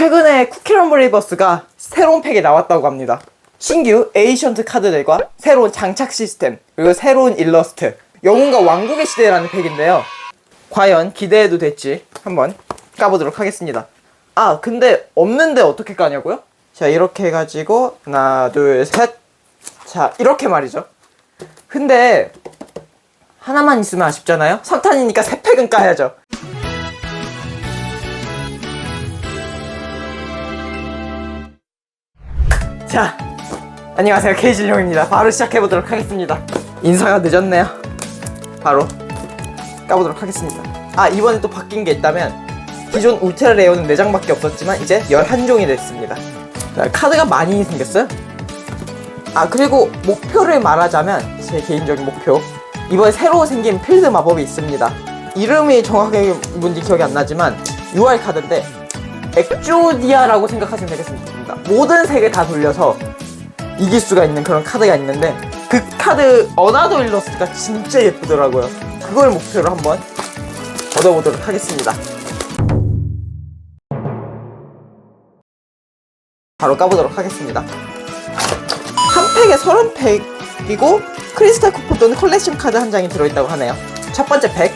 최근에 쿠키런블리버스가 새로운 팩이 나왔다고 합니다. 신규 에이션트 카드들과 새로운 장착 시스템, 그리고 새로운 일러스트, 영웅과 왕국의 시대라는 팩인데요. 과연 기대해도 될지 한번 까보도록 하겠습니다. 아, 근데 없는데 어떻게 까냐고요? 자, 이렇게 해가지고 하나, 둘, 셋. 자, 이렇게 말이죠. 근데 하나만 있으면 아쉽잖아요? 3탄이니까 세 팩은 까야죠. 자, 안녕하세요. 케이질룡입니다. 바로 시작해보도록 하겠습니다. 인사가 늦었네요. 바로 까보도록 하겠습니다. 아, 이번에 또 바뀐 게 있다면 기존 울트라 레어는 4장밖에 없었지만 이제 11종이 됐습니다. 자, 카드가 많이 생겼어요. 아, 그리고 목표를 말하자면 제 개인적인 목표 이번에 새로 생긴 필드 마법이 있습니다. 이름이 정확하게 뭔지 기억이 안 나지만 UR 카드인데 엑조디아라고 생각하시면 되겠습니다. 모든 색을 다 돌려서 이길 수가 있는 그런 카드가 있는데 그 카드 어나더 일러스트가 진짜 예쁘더라고요. 그걸 목표로 한번 얻어보도록 하겠습니다. 바로 까보도록 하겠습니다. 한 팩에 30팩이고 크리스탈 쿠폰 또는 컬렉션 카드 한 장이 들어있다고 하네요. 첫 번째 팩.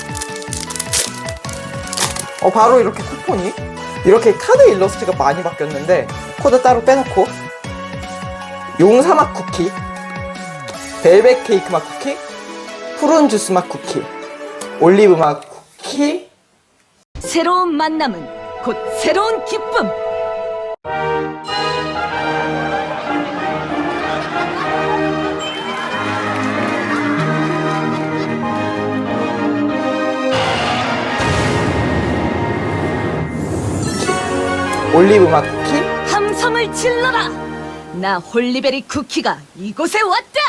어, 바로 이렇게 쿠폰이 이렇게 카드 일러스트가 많이 바뀌었는데 코드 따로 빼놓고 용사 맛 쿠키, 벨벳 케이크 맛 쿠키, 푸른 주스 맛 쿠키, 올리브 맛 쿠키, 새로운 만남은 곧 새로운 기쁨. 올리브 맛 쿠키, 함성을 질러라. 나 홀리베리 쿠키가 이곳에 왔다.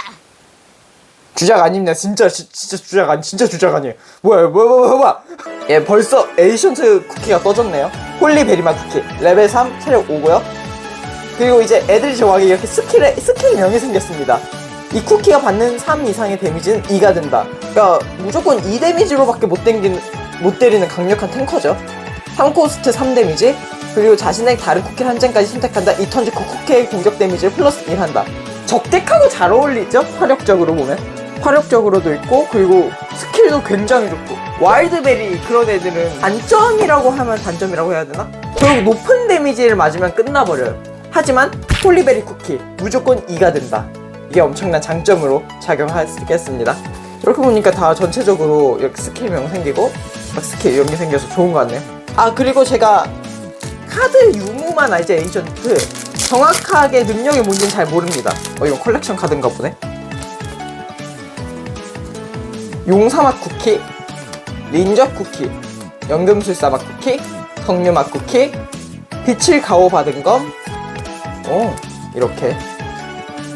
주작 아닙니다. 진짜 지- 진짜 주작 아니 진짜 주작 아니에요. 뭐야 뭐야 뭐야 뭐야. 예 벌써 에이션트 쿠키가 떠졌네요. 홀리베리맛 쿠키 레벨 3 체력 5고요. 그리고 이제 애들이 좋아하게 이렇게 스킬에 스킬명이 생겼습니다. 이 쿠키가 받는 3 이상의 데미지는 2가 된다. 그러니까 무조건 2 데미지로밖에 못 땡기는 못 때리는 강력한 탱커죠. 3코스트 3 데미지 그리고 자신의 다른 쿠키를 한 장까지 선택한다. 이그 쿠키의 공격 데미지를 플러스 1 한다. 적덱하고 잘 어울리죠? 화력적으로 보면. 화력적으로도 있고 그리고 스킬도 굉장히 좋고 와일드베리 그런 애들은 단점이라고 하면 단점이라고 해야 되나? 결국 높은 데미지를 맞으면 끝나버려요 하지만 홀리베리 쿠키 무조건 2가 된다 이게 엄청난 장점으로 작용하겠습니다 이렇게 보니까 다 전체적으로 이렇게 스킬명 생기고 막 스킬 이런 게 생겨서 좋은 것 같네요 아 그리고 제가 카드 유무만 알지 에이전트? 정확하게 능력이 뭔지는 잘 모릅니다. 어 이건 컬렉션 카드인가 보네. 용사맛 쿠키, 린저 쿠키, 연금술사 맛 쿠키, 석류 맛 쿠키, 빛을 가오 받은 검, 오 이렇게.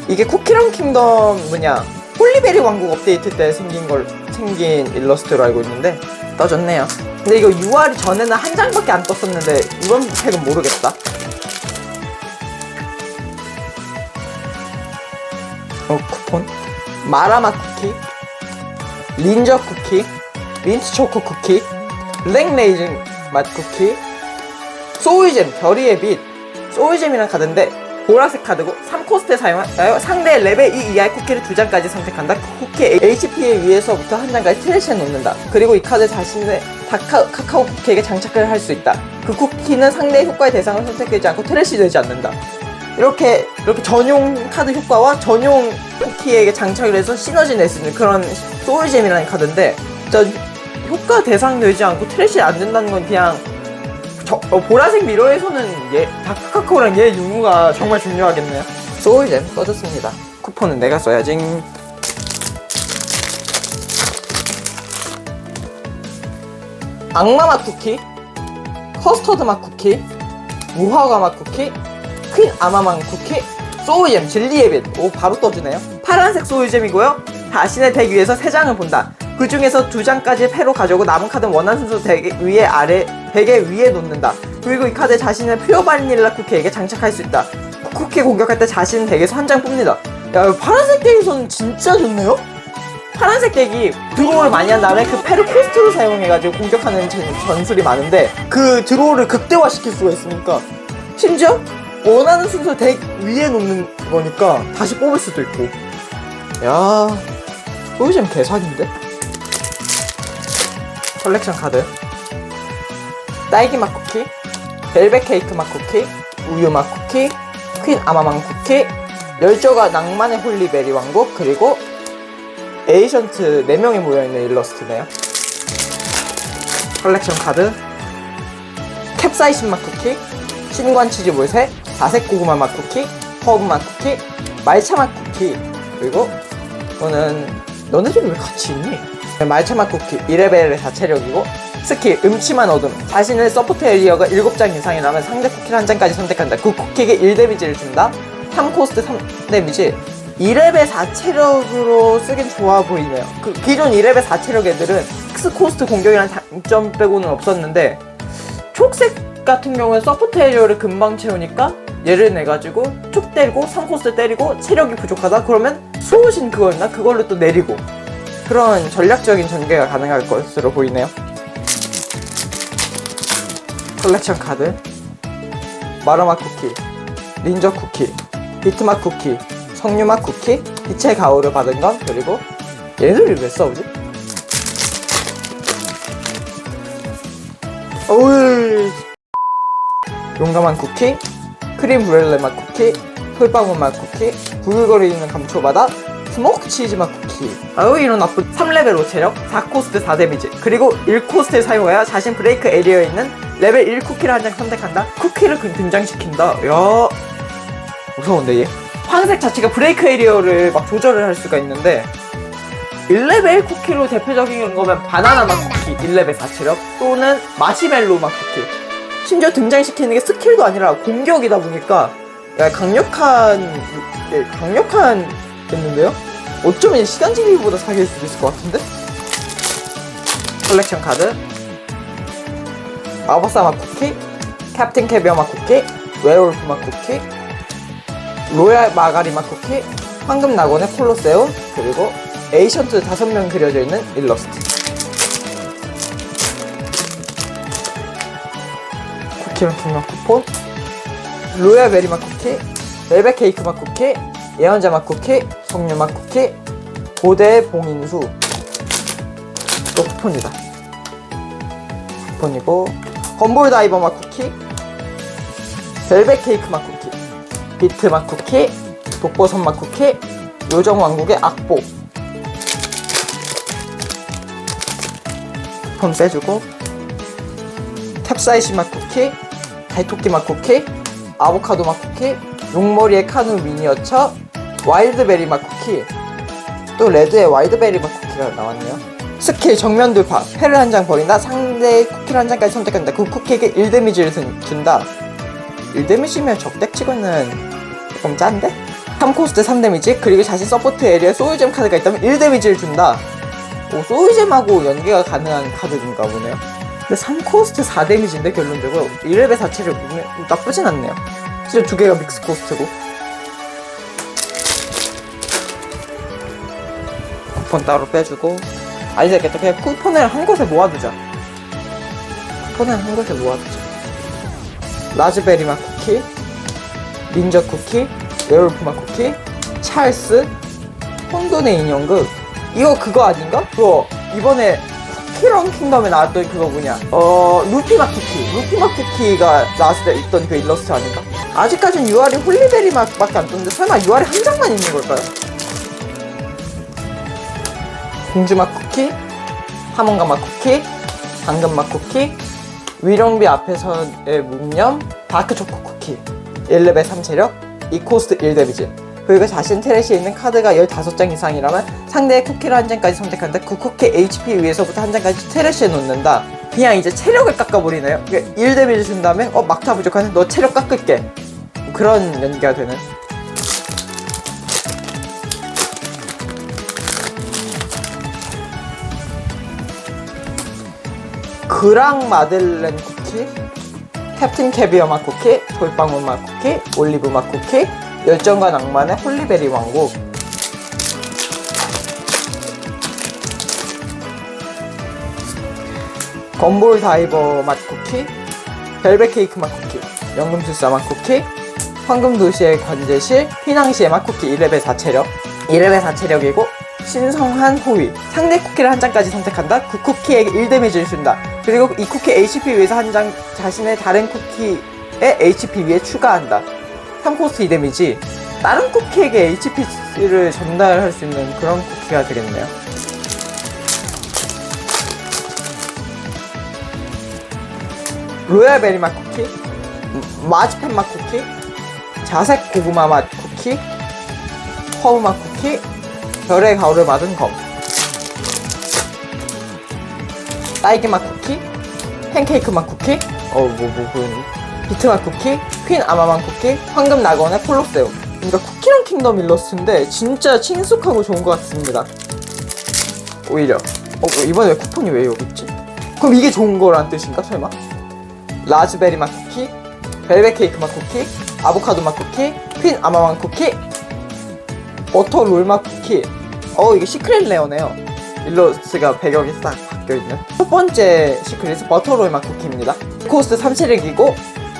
이게 쿠키랑 킹덤 뭐냐 홀리베리 왕국 업데이트 때 생긴 걸 생긴 일러스트로 알고 있는데 떠졌네요. 근데 이거 UR이 전에는 한 장밖에 안 떴었는데 이번 팩은 모르겠다. 어 쿠폰 마라맛 쿠키 린저 쿠키, 민트 초코 쿠키, 레이즌 맛 쿠키, 소울잼 별이의 빛, 소울잼이란 카드인데 보라색 카드고 3코스트에 사용하여 상대 레벨 2 이하의 쿠키를 두 장까지 선택한다. 그 쿠키 HP에 위에서부터 한 장까지 트래시에 놓는다. 그리고 이 카드 자신의 다카, 카카오 쿠키에게 장착을 할 수 있다. 그 쿠키는 상대의 효과의 대상을 선택되지 않고 트래시 되지 않는다. 이렇게 이렇게 전용 카드 효과와 전용 쿠키에게 장착을 해서 시너지 낼 수 있는 그런 소울잼이라는 카드인데 효과 대상 되지 않고 트래시 안 된다는 건 그냥 저, 어, 보라색 미러에서는 얘 다크카카오랑 얘 유무가 정말 중요하겠네요 소울잼 써줬습니다 쿠폰은 내가 써야지 악마 맛 쿠키 커스터드 맛 쿠키 무화과 맛 쿠키 퀸 아마망 쿠키 소울잼 진리의 빛. 오 바로 떠주네요. 파란색 소울잼이고요. 자신의 덱 위에서 세 장을 본다. 그 중에서 두 장까지 패로 가져오고 남은 카드는 원하는 순서 덱 위에 아래 덱의 위에 놓는다. 그리고 이 카드 자신의 퓨어 바닐라 쿠키에게 장착할 수 있다. 쿠키 공격할 때 자신 덱에서 한장 뽑니다. 야 파란색 덱에서는 진짜 좋네요. 파란색 덱이 드로우를 많이 한 다음에 그 페르 코스트를 사용해가지고 공격하는 전- 전술이 많은데 그 드로우를 극대화시킬 수가 있으니까 심지어 원하는 순서 덱 위에 놓는 거니까 다시 뽑을 수도 있고 야 소유잼 개사기인데? 컬렉션 카드. 딸기 맛 쿠키 벨벳 케이크 맛 쿠키 우유 맛 쿠키 퀸 아마망 쿠키 열조가 낭만의 홀리베리 왕국 그리고 에이션트 4명이 모여있는 일러스트네요. 컬렉션 카드. 캡사이신 맛 쿠키 신관 치즈 몰새 자색 고구마 맛 쿠키 허브 맛 쿠키 말차 맛 쿠키. 그리고 이거는 너네들이 왜 같이 있니? 말차 맛 쿠키 1레벨의 자체력이고 스킬 음침한 어둠 자신의 서포트 에리어가 7장 이상이라면 상대 쿠키를 한 장까지 선택한다. 그 쿠키에게 1데미지를 준다. 3코스트 3데미지 2레벨 4체력으로 쓰긴 좋아 보이네요. 그 기존 2레벨 4체력 애들은 X 코스트 공격이라는 장점 빼고는 없었는데 초록색 같은 경우는 서포트 에리어를 금방 채우니까 얘를 내가지고 촉 때리고 3코스 때리고 체력이 부족하다? 그러면 수호신 그거였나? 그걸로 또 내리고 그런 전략적인 전개가 가능할 것으로 보이네요 컬렉션 카드 마라맛 쿠키 린저 쿠키 비트맛 쿠키 석류맛 쿠키 빛의 가오를 받은 건 그리고 얘네들이 왜 싸우지? 어우 용감한 쿠키 크림 브렐레 맛 쿠키 솔방울 맛 쿠키 부글거리는 감초바다 스모크 치즈 맛 쿠키. 아유 이런 나쁜 3레벨 5체력? 4코스트 4데미지. 그리고 1코스트를 사용하여 자신 브레이크 에리어에 있는 레벨 1 쿠키를 한 장 선택한다. 쿠키를 그- 등장시킨다. 야 무서운데 얘? 황색 자체가 브레이크 에리어를 막 조절을 할 수가 있는데 1레벨 쿠키로 대표적인 거면 바나나 맛 쿠키 1레벨 4체력 또는 마시멜로 맛 쿠키. 심지어 등장시키는 게 스킬도 아니라 공격이다 보니까 야 강력한 예, 강력한 됐는데요? 어쩌면 시간 지기보다 사기일 수도 있을 것 같은데? 컬렉션 카드. 마법사 맛 쿠키. 캡틴 캐비어 맛 쿠키. 웨어울프 맛 쿠키. 로얄 마가리 맛 쿠키. 황금 낙원의 콜로세움. 그리고 에이션트 다섯 명 그려져 있는 일러스트. 쿠키랑 킹맛 쿠폰. 로얄 베리 맛 쿠키. vel벳 케이크 맛 쿠키. 예언자 맛 쿠키 석류 맛 쿠키 고대 봉인수. 또 쿠폰이다. 쿠폰이고 건볼 다이버 맛 쿠키 벨벳 케이크 맛 쿠키 비트 맛 쿠키 독버섯 맛 쿠키 요정 왕국의 악보. 쿠폰 빼주고 캡사이신 맛 쿠키 달토끼 맛 쿠키 아보카도 맛 쿠키 용머리의 카누 미니어처 와일드베리 맛 쿠키. 또 레드의 와일드베리 맛 쿠키가 나왔네요. 스킬 정면 돌파. 패를 한 장 버린다. 상대의 쿠키를 한 장까지 선택한다. 그 쿠키에게 1데미지를 준다. 1데미지면 적덱 치고는 조금 짠데? 3코스트 3데미지. 그리고 자신 서포트 에리어에 소울잼 카드가 있다면 1데미지를 준다. 오 소울잼하고 연계가 가능한 카드인가 보네요. 근데 3코스트 4데미지인데 결론적으로. 1레벨 자체를 보면 나쁘진 않네요. 진짜 두 개가 믹스 코스트고 쿠폰 따로 빼주고 아니 되겠다 그냥 쿠폰을 한 곳에 모아두자 쿠폰을 한 곳에 모아두자 라즈베리 맛 쿠키 닌저 쿠키 웨올프 맛 쿠키 찰스 혼돈의 인형극 이거 그거 아닌가? 그거 이번에 쿠키런 킹덤에 나왔던 그거 뭐냐 어 루피 맛 쿠키 루피 맛 쿠키가 나왔을 때 있던 그 일러스트 아닌가? 아직까진 UR이 홀리베리 맛밖에 안 떴는데 설마 UR이 한 장만 있는 걸까요? 공주 맛 쿠키 하몽가 맛 쿠키 당근 맛 쿠키 위령비 앞에서의 묵념 다크 초코 쿠키 1레벨 3체력 2코스트 1데미지 그리고 자신 트래시에 있는 카드가 15장 이상이라면 상대의 쿠키를 한 장까지 선택한다 그 쿠키 HP 위에서부터 한 장까지 트래시에 놓는다. 그냥 이제 체력을 깎아버리네요. 1데미지 준 다음에 어 막타 부족하네 너 체력 깎을게. 그런 연기가 되는 그랑 마들렌 쿠키, 캡틴 캐비어 맛 쿠키, 돌방울 맛 쿠키, 올리브 맛 쿠키, 열정과 낭만의 홀리베리 왕국. 건볼 다이버 맛 쿠키, 벨벳 케이크 맛 쿠키, 연금술사 맛 쿠키, 황금 도시의 관제실, 휘낭시의 맛 쿠키 1레벨 4체력, 2레벨 4체력이고 신성한 호위, 상대 쿠키를 한 장까지 선택한다. 그 쿠키에게 1데미지를 준다. 그리고 이 쿠키 HP 위에서 한 장 자신의 다른 쿠키의 HP 위에 추가한다. 3코스트 2데미지. 다른 쿠키에게 HP를 전달할 수 있는 그런 쿠키가 되겠네요. 로얄 베리 맛 쿠키, 음, 마지펜 맛 쿠키, 자색 고구마 맛 쿠키, 허브 맛 쿠키, 별의 가루를 맞은 검, 딸기 맛 쿠키, 팬케이크 맛 쿠키, 어, 뭐, 뭐, 뭐, 비트 맛 쿠키, 퀸 아마 맛 쿠키, 황금 낙원의 콜로세움. 그러니까 쿠키랑 킹덤 일러스트인데 진짜 친숙하고 좋은 것 같습니다. 오히려. 어, 어, 이번에 왜 쿠폰이 왜 여기 있지? 그럼 이게 좋은 거란 뜻인가, 설마? 라즈베리 맛 쿠키, 벨벳 케이크 맛 쿠키, 아보카도 맛 쿠키, 퀸 아마만 쿠키, 버터 롤 맛 쿠키. 어 이게 시크릿 레어네요. 일러스트가 배경이 싹 바뀌어 있는. 첫 번째 시크릿은 버터 롤맛 쿠키입니다. 코스트 3체력이고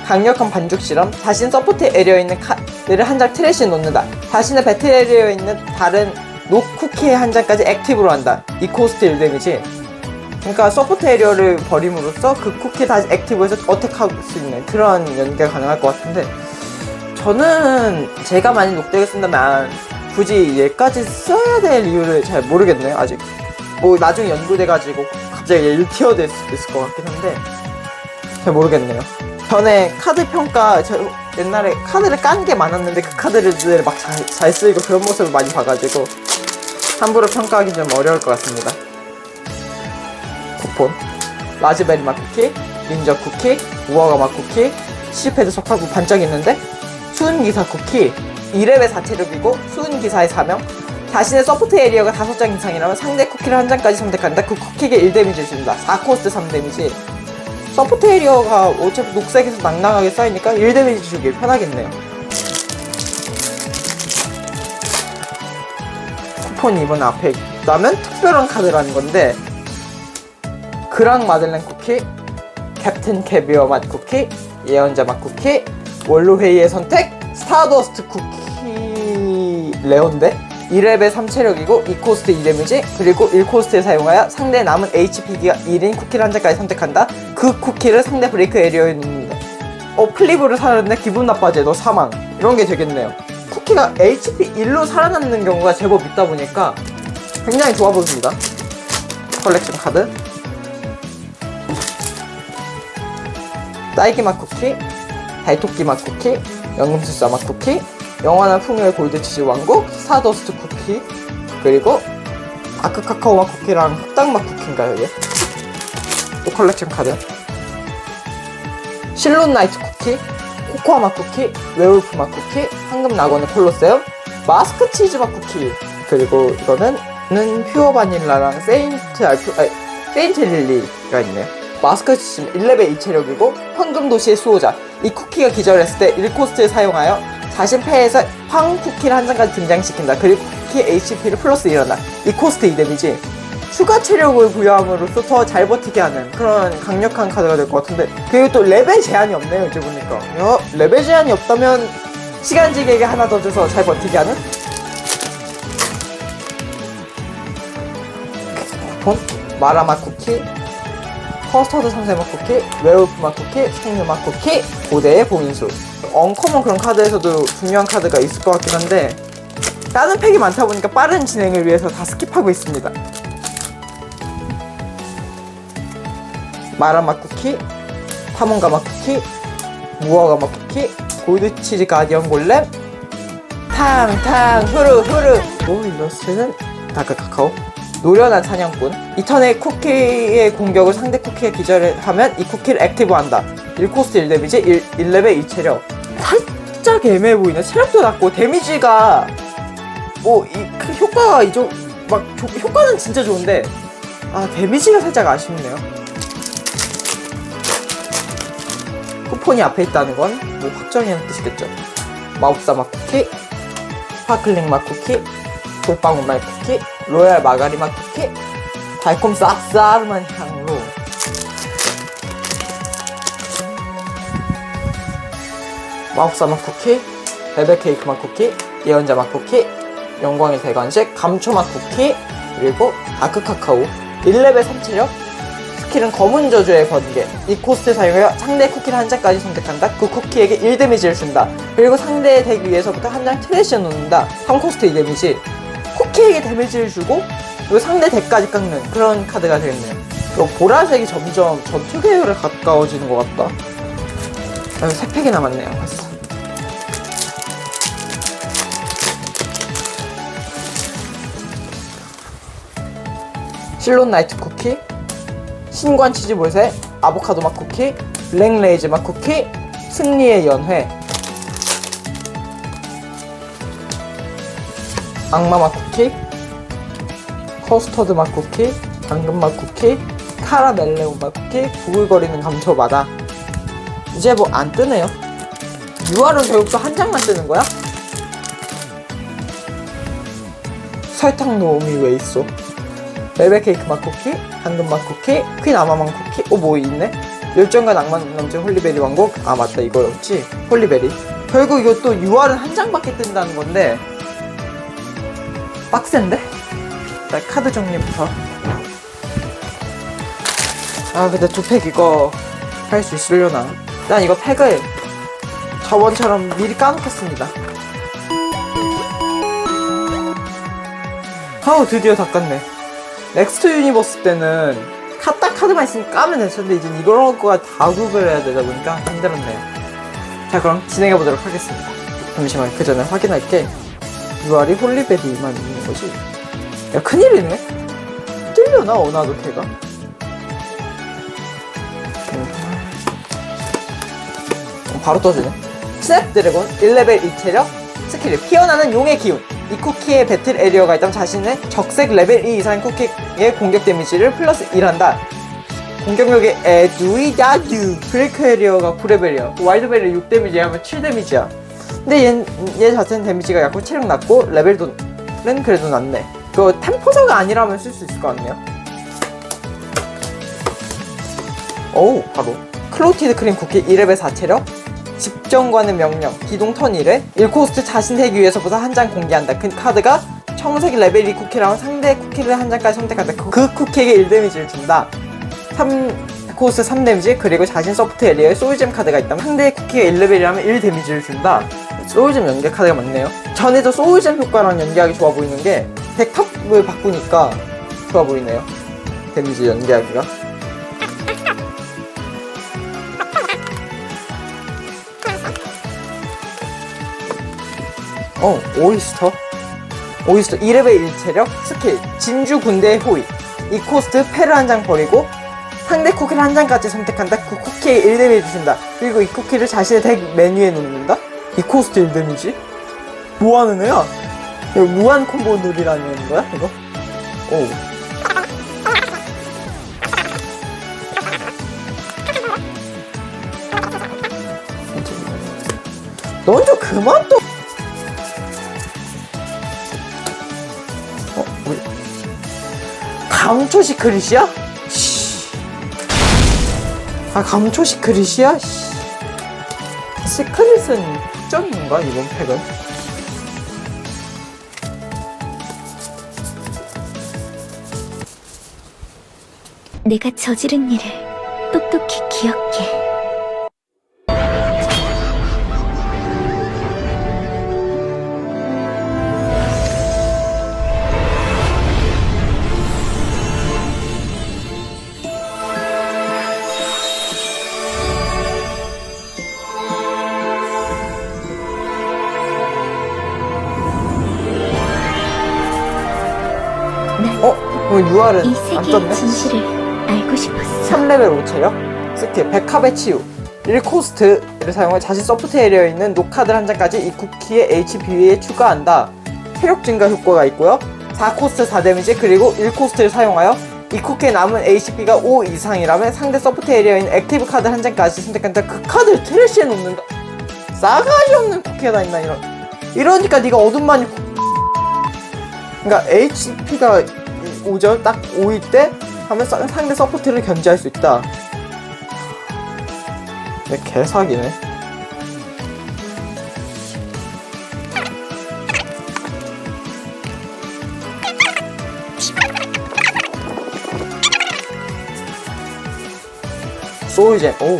강력한 반죽 실험. 자신 서포트 에리어에 있는 카드를 한 장 트래시에 놓는다. 자신의 배틀 에리어에 있는 다른 녹 쿠키의 한 장까지 액티브로 한다. 이 코스트 1데미지. 그러니까 서포트 에리어를 버림으로써 그 쿠키 다시 액티브해서 어택할 수 있는 그런 연계가 가능할 것 같은데 저는 제가 만약 녹덱을 쓴다면 굳이 얘까지 써야 될 이유를 잘 모르겠네요 아직. 뭐 나중에 연구돼가지고 갑자기 얘 1티어 될 수도 있을 것 같긴 한데 잘 모르겠네요. 전에 카드 평가 저 옛날에 카드를 깐 게 많았는데 그 카드를 막잘 쓰이고 그런 모습을 많이 봐가지고 함부로 평가하기 좀 어려울 것 같습니다. 쿠폰 라즈베리 맛 쿠키 닌자 쿠키 우아가 맛 쿠키 시패드 석화구 반짝 있는데 수은기사 쿠키 2레벨 4체력이고 수은 기사의 사명 자신의 서포트 에리어가 5장 이상이라면 상대 쿠키를 한 장까지 선택한다. 그 쿠키에게 1 데미지를 준다. 4코스트 3 데미지. 서포트 에리어가 어차피 녹색에서 낭낭하게 쌓이니까 1 데미지 주기 편하겠네요. 쿠폰이 이번 앞에 있다면 특별한 카드라는 건데 그랑 마들렌 쿠키, 캡틴 캐비어 맛 쿠키, 예언자 맛 쿠키, 원로 회의의 선택, 스타더스트 쿠키 레온데 2레벨 3체력이고 2코스트 2데미지 그리고 1코스트에 사용하여 상대 남은 HP가 1인 쿠키를 한 장까지 선택한다. 그 쿠키를 상대 브레이크 에리어에 놓는다 어 플리브를 사는데 기분 나빠져 너 사망. 이런 게 되겠네요. 쿠키가 HP 1로 살아남는 경우가 제법 있다 보니까 굉장히 좋아 보입니다. 컬렉션 카드. 딸기 맛 쿠키, 달토끼 맛 쿠키, 연금술사 맛 쿠키, 영원한 풍요의 골드 치즈 왕국, 스타더스트 쿠키, 그리고 아크 카카오 맛 쿠키랑 흑당 맛 쿠키인가요, 얘? 또 컬렉션 카드. 실론 나이트 쿠키, 코코아 맛 쿠키, 웨울프 맛 쿠키, 황금 낙원의 콜로세움, 마스크 치즈 맛 쿠키, 그리고 이거는 는 퓨어 바닐라랑 세인트 알프, 아니, 세인트 릴리가 있네요. 마스크 치즈 1레벨 2체력이고 황금 도시의 수호자 이 쿠키가 기절했을 때 1코스트를 사용하여 자신 패에서 황 쿠키를 한 장까지 등장시킨다. 그리고 쿠키 HP를 플러스 1한다 이 코스트 2 데미지 추가 체력을 부여함으로써 더 잘 버티게 하는 그런 강력한 카드가 될 것 같은데 그리고 또 레벨 제한이 없네요. 이제 보니까. 야, 레벨 제한이 없다면 시간지기에게 하나 더 줘서 잘 버티게 하는? 폰 마라맛 쿠키 커스터드 삼세맛 쿠키, 웨울프 맛 쿠키, 생류 맛 쿠키, 고대의 봉인수. 언커먼 그런 카드에서도 중요한 카드가 있을 것 같긴 한데 다른 팩이 많다 보니까 빠른 진행을 위해서 다 스킵하고 있습니다. 마라 맛 쿠키, 파몬가 맛 쿠키, 무화과 맛 쿠키, 골드치즈 가디언 골렘, 탕탕 후루 후루. 오 일러스트는 다크 카카오. 노련한 사냥꾼. 이 턴에 쿠키의 공격을 상대 쿠키에 기절하면 이 쿠키를 액티브한다. 1코스트 1데미지, 1, 1레벨 2체력. 살짝 애매해 보이네. 체력도 낮고, 데미지가, 뭐, 이, 그 효과가 이쪽, 막, 조- 효과는 진짜 좋은데, 아, 데미지가 살짝 아쉽네요. 쿠폰이 앞에 있다는 건, 뭐, 확정이라는 뜻이겠죠. 마법사 맛 쿠키, 스파클링 맛 쿠키, 돌방울 맛 쿠키, 로얄 마가리 맛 쿠키, 달콤 쌉싸름한 향으로 마법사 맛 쿠키, 레벨 케이크 맛 쿠키, 예언자 맛 쿠키, 영광의 대관식, 감초 맛 쿠키, 그리고 다크 카카오, 1레벨 3체력, 스킬은 검은 저주의 번개. 이 코스트 사용하여 상대 쿠키를 한 장까지 선택한다. 그 쿠키에게 1 데미지를 준다. 그리고 상대의 덱 위에서부터 한 장 트래시에 놓는다. 3코스트 2 데미지. 쿠키에게 데미지를 주고 그리고 상대 덱까지 깎는 그런 카드가 되겠네요. 그 보라색이 점점 전투 계열에 가까워지는 것 같다. 여기 세 팩이 남았네요. 봤어. 실론 나이트 쿠키, 신관 치즈볼새, 아보카도 맛 쿠키, 블랙 레이즈 맛 쿠키, 승리의 연회, 악마 맛 쿠키, 커스터드 맛 쿠키, 당근 맛 쿠키, 카라멜레온 맛 쿠키, 부글거리는 감초바다. 이제 뭐 안 뜨네요. 6월은 결국 또한 장만 뜨는 거야? 설탕 노음이 왜 있어? 벨벳 케이크 맛 쿠키, 당근 맛 쿠키, 퀸 아마망 쿠키, 어, 뭐 있네? 열정과 낭만 넘친 홀리베리 왕국, 아, 맞다, 이거였지? 홀리베리. 결국 이것도 6월은 한 장밖에 뜬다는 건데, 빡센데? 나 카드 정리부터. 아, 근데 두 팩 이거 할 수 있으려나? 난 이거 팩을 저번처럼 미리 까놓겠습니다. 아우, 드디어 다 깠네. 넥스트 유니버스 때는 카딱 카드만 있으면 까면 됐었는데 이제 이런 거가 다 구별해야 되다 보니까 힘들었네요. 자 그럼 진행해 보도록 하겠습니다. 잠시만 그 전에 확인할게. 6월이 홀리베리만 있는 거지? 야 큰일이네. 뜰려나 어나도 걔가? 음. 바로 떠주네. 스냅 드래곤 1레벨 2체력 스킬 피어나는 용의 기운 이 쿠키의 배틀 에리어가 있다면 자신의 적색 레벨 2 이상의 쿠키의 공격 데미지를 플러스 1한다 공격력의 에두이다듀 브레이크 에리어가 9레벨이야 와일드벨이 6데미지 하면 7 데미지야 근데 얘, 얘 자체는 데미지가 약간 체력 낮고 레벨도는 그래도 낮네. 그거 템포서가 아니라면 쓸 수 있을 것 같네요. 어우 바로 클로티드 크림 쿠키 2레벨 4체력 집정관의 명령 기동 턴 1에 1코스트 자신 덱 위에서부터 한 장 공개한다. 그 카드가 청색 레벨 2 쿠키랑 상대 쿠키를 한 장까지 선택한다. 그, 그 쿠키에게 1데미지를 준다. 3 코스트 3데미지 그리고 자신 서포트 에리어에 소울잼 카드가 있다면 상대의 쿠키가 1레벨이라면 1데미지를 준다 소울잼 연계 카드가 많네요. 전에도 소울잼 효과랑 연계하기 좋아 보이는 게 덱탑을 바꾸니까 좋아 보이네요. 데미지 연계하기가. 어, 오이스터. 오이스터 2레벨 1체력 스킬 진주 군대의 호위 이 코스트 패를 한 장 버리고 상대 쿠키를 한 장까지 선택한다? 그 쿠키에 1데미지 준다. 그리고 이 쿠키를 자신의 덱 메뉴에 놓는다 이 코스트 1 데미지 뭐 하는 애야 이거 무한 콤보 놀이라는 거야 이거 오 넌 좀 그만 또 어, 뭐야? 감초식 그릇이야? 씨. 아, 감초식 그릇이야? 씨. 시크릿은 특전인가, 이번 팩은? 내가 저지른 일을 똑똑히 기억해. 어, 이 6알은 안 세계의 떴네? 진실을 알고 싶었어. 3레벨 5체력 스킬 백합의 치유. 1코스트를 사용해 자신 서포트 에리어에 있는 노카드 한 장까지 이 쿠키의 HP에 추가한다. 체력 증가 효과가 있고요. 4코스트 4데미지 그리고 1코스트를 사용하여 이 쿠키에 남은 HP가 5 이상이라면 상대 서포트 에리어에 있는 액티브 카드 한 장까지 선택한다 그 카드를 트래시에 놓는다. 싸가지 없는 쿠키가 있나 이런. 이러니까 네가 어둠만이 쿠... 그러니까 HP가 5절 딱 5일 때 하면 상대 서포트를 견제할 수 있다. 근데 개사기네. 소울젠, 오.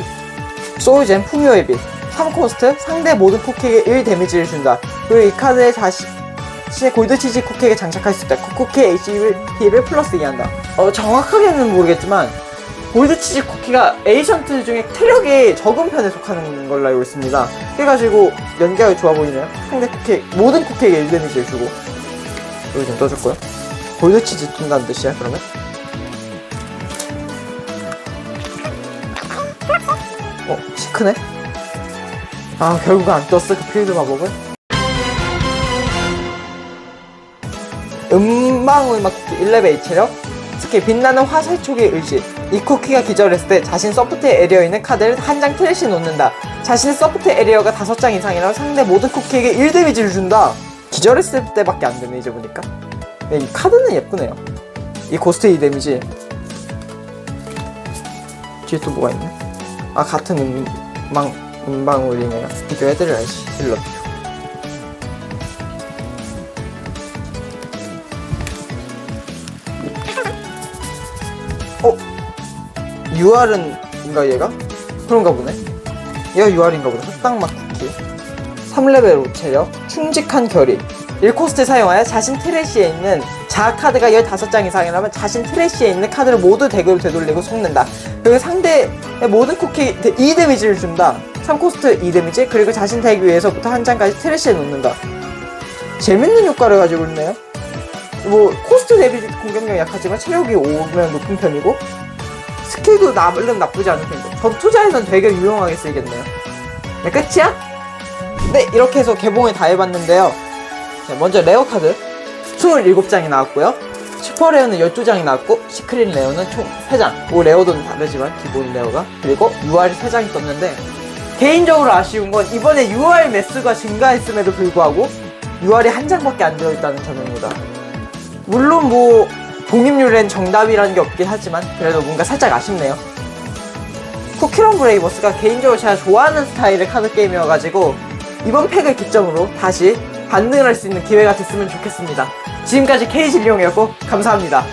소울젠 풍요의 빛. 3코스트, 상대 모든 포켓에 1 데미지를 준다. 그리고 이 카드의 자식, 시 신의 골드치즈 쿠키에게 장착할 수 있다 그 쿠키의 HP를 플러스 2한다 어 정확하게는 모르겠지만 골드치즈 쿠키가 에이션트 중에 체력이 적은 편에 속하는 걸로 알고 있습니다 그래가지고 연계가 좋아 보이네요 상대 쿠키 모든 쿠키에게 1 데미지를 주고 여기 좀 떠줬고요 골드치즈 둔다는 뜻이야 그러면? 어, 시크네? 아, 결국 안 떴어, 그 필드 마법은? 음방울막 쿠키 1레벨 체력 특히 빛나는 화살촉의 의지 이 쿠키가 기절했을 때 자신 서포트 에리어에 있는 카드를 한 장 트래시에 놓는다. 자신의 서포트 에리어가 5장 이상이라면 상대 모든 쿠키에게 1 데미지를 준다. 기절했을 때밖에 안 되네 이제 보니까. 네, 이 카드는 예쁘네요. 이 고스트 2 데미지. 뒤에 또 뭐가 있네? 아 같은 음방 음방울이네요. 비교해드려야지 힐러표 UR은인가 얘가? 그런가 보네. 얘가 UR인가 보네. 흑당막 쿠키. 3레벨 5체력 충직한 결의. 1코스트 사용하여 자신 트래시에 있는 자아 카드가 15장 이상이라면 자신 트래시에 있는 카드를 모두 덱으로 되돌리고 속는다. 그리고 상대의 모든 쿠키 2 데미지를 준다. 3코스트 2 데미지 그리고 자신 덱 위에서부터 한 장까지 트래시에 놓는다. 재밌는 효과를 가지고 있네요. 뭐 코스트 대비 공격력 약하지만 체력이 오면 높은 편이고 스킬도 나름 나쁘지 않은 편이고 전투자에선 되게 유용하게 쓰이겠네요. 네 끝이야? 네 이렇게 해서 개봉을 다 해봤는데요. 자, 먼저 레어 카드. 27장이 나왔고요. 슈퍼 레어는 12장이 나왔고 시크릿 레어는 총 3장. 뭐 레어도는 다르지만 기본 레어가. 그리고 UR이 3장이 떴는데 개인적으로 아쉬운 건 이번에 UR 매수가 증가했음에도 불구하고 UR이 한 장밖에 안 들어있다는 점입니다. 물론 뭐 독립률엔 정답이라는 게 없긴 하지만 그래도 뭔가 살짝 아쉽네요. 쿠키런 브레이버스가 개인적으로 제가 좋아하는 스타일의 카드 게임이어가지고 이번 팩을 기점으로 다시 반등을 할 수 있는 기회가 됐으면 좋겠습니다. 지금까지 K진룡이었고 감사합니다.